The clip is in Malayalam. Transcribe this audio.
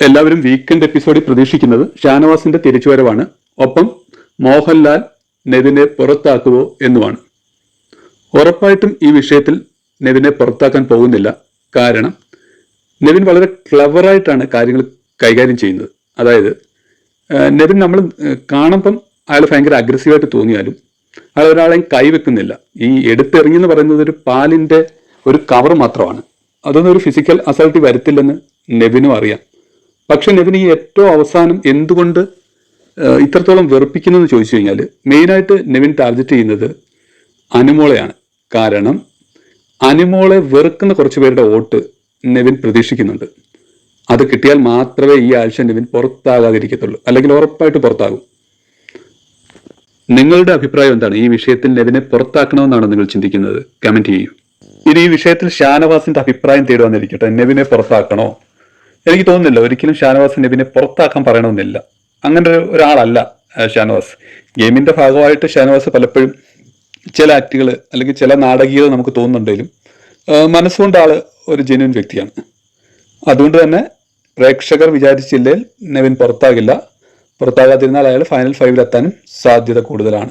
എല്ലാവരും വീക്കെൻഡ് എപ്പിസോഡിൽ പ്രതീക്ഷിക്കുന്നത് ഷാനവാസിന്റെ തിരിച്ചുവരവാണ്. ഒപ്പം മോഹൻലാൽ നെവിനെ പുറത്താക്കുവോ എന്നുമാണ്. ഉറപ്പായിട്ടും ഈ വിഷയത്തിൽ നെവിനെ പുറത്താക്കാൻ പോകുന്നില്ല. കാരണം നെവിൻ വളരെ ക്ലവറായിട്ടാണ് കാര്യങ്ങൾ കൈകാര്യം ചെയ്യുന്നത്. അതായത് നെവിൻ നമ്മൾ കാണുമ്പം അയാൾ ഭയങ്കര അഗ്രസീവായിട്ട് തോന്നിയാലും അയാൾ ഒരാളെയും കൈവെക്കുന്നില്ല. ഈ എടുത്തെറിഞ്ഞ് എന്ന് പറയുന്നത് ഒരു പാലിന്റെ ഒരു കവർ മാത്രമാണ്. അതൊന്നും ഒരു ഫിസിക്കൽ അസൾട്ടി വരുത്തില്ലെന്ന് നെവിനും അറിയാം. പക്ഷെ നെവിൻ ഈ ഏറ്റവും അവസാനം എന്തുകൊണ്ട് ഇത്രത്തോളം വെറുപ്പിക്കുന്നതെന്ന് ചോദിച്ചു കഴിഞ്ഞാൽ മെയിനായിട്ട് നെവിൻ ടാർഗറ്റ് ചെയ്യുന്നത് അനുമോളെയാണ്. കാരണം അനുമോളെ വെറുക്കുന്ന കുറച്ച് പേരുടെ വോട്ട് നെവിൻ പ്രതീക്ഷിക്കുന്നുണ്ട്. അത് കിട്ടിയാൽ മാത്രമേ ഈ ആഴ്ച നെവിൻ പുറത്താകാതിരിക്കത്തുള്ളൂ. അല്ലെങ്കിൽ ഉറപ്പായിട്ട് പുറത്താകും. നിങ്ങളുടെ അഭിപ്രായം എന്താണ്? ഈ വിഷയത്തിൽ നെവിനെ പുറത്താക്കണമെന്നാണ് നിങ്ങൾ ചിന്തിക്കുന്നത്? കമന്റ് ചെയ്യൂ. ഇനി ഈ വിഷയത്തിൽ ഷാനവാസിന്റെ അഭിപ്രായം തേടുവാന്നിരിക്കട്ടെ. നെവിനെ പുറത്താക്കണോ? എനിക്ക് തോന്നുന്നില്ല. ഒരിക്കലും ഷാനവാസ് നബിനെ പുറത്താക്കാൻ പറയണമെന്നില്ല. അങ്ങനെ ഒരു ഒരാളല്ല ഷാനവാസ്. ഗെയിമിന്റെ ഭാഗമായിട്ട് ഷാനവാസ് പലപ്പോഴും ചില ആക്ടുകൾ അല്ലെങ്കിൽ ചില നാടകീയത നമുക്ക് തോന്നുന്നുണ്ടെങ്കിലും മനസ്സുകൊണ്ട് ആൾ ഒരു ജെന്യൂൻ വ്യക്തിയാണ്. അതുകൊണ്ട് തന്നെ പ്രേക്ഷകർ വിചാരിച്ചില്ലെങ്കിൽ നെവിൻ പുറത്താകില്ല. പുറത്താകാതിരുന്നാൽ അയാൾ ഫൈനൽ ഫൈവിലെത്താനും സാധ്യത കൂടുതലാണ്.